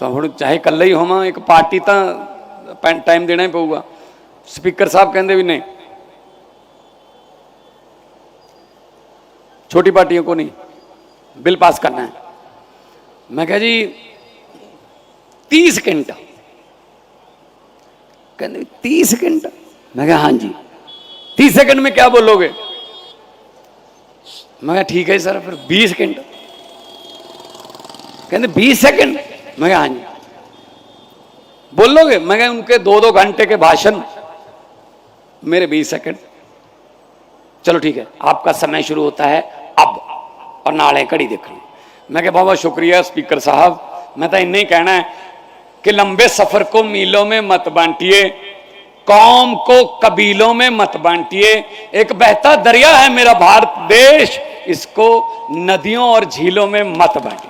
ਤਾਂ ਹੁਣ ਚਾਹੇ ਇਕੱਲਾ ਹੀ ਹੋਵਾਂ ਇੱਕ ਪਾਰਟੀ ਤਾਂ ਟਾਈਮ ਦੇਣਾ ਹੀ ਪਊਗਾ ਸਪੀਕਰ ਸਾਹਿਬ ਕਹਿੰਦੇ ਵੀ ਨਹੀਂ छोटी पार्टियों को नहीं बिल पास करना है मैं कहा जी तीस सेकंड कहते तीस सेकंड मैं कहा हाँ जी तीस सेकंड में क्या बोलोगे मैं कहा ठीक है सर फिर बीस सेकंड कहते बीस सेकंड मैं हाँ जी। बोलोगे? मैं उनके दो दो घंटे के भाषण मेरे बीस सेकंड। चलो ठीक है, आपका समय शुरू होता है अब, और नाले घड़ी देखनी मैं क्या बहुत शुक्रिया स्पीकर साहब। मैं तो इन्ना ही कहना है कि लंबे सफ़र को मीलों में मत बांटिए, कौम को कबीलों में मत बांटिए। एक बहता दरिया है मेरा भारत देश, इसको नदियों और झीलों में मत बांटिए।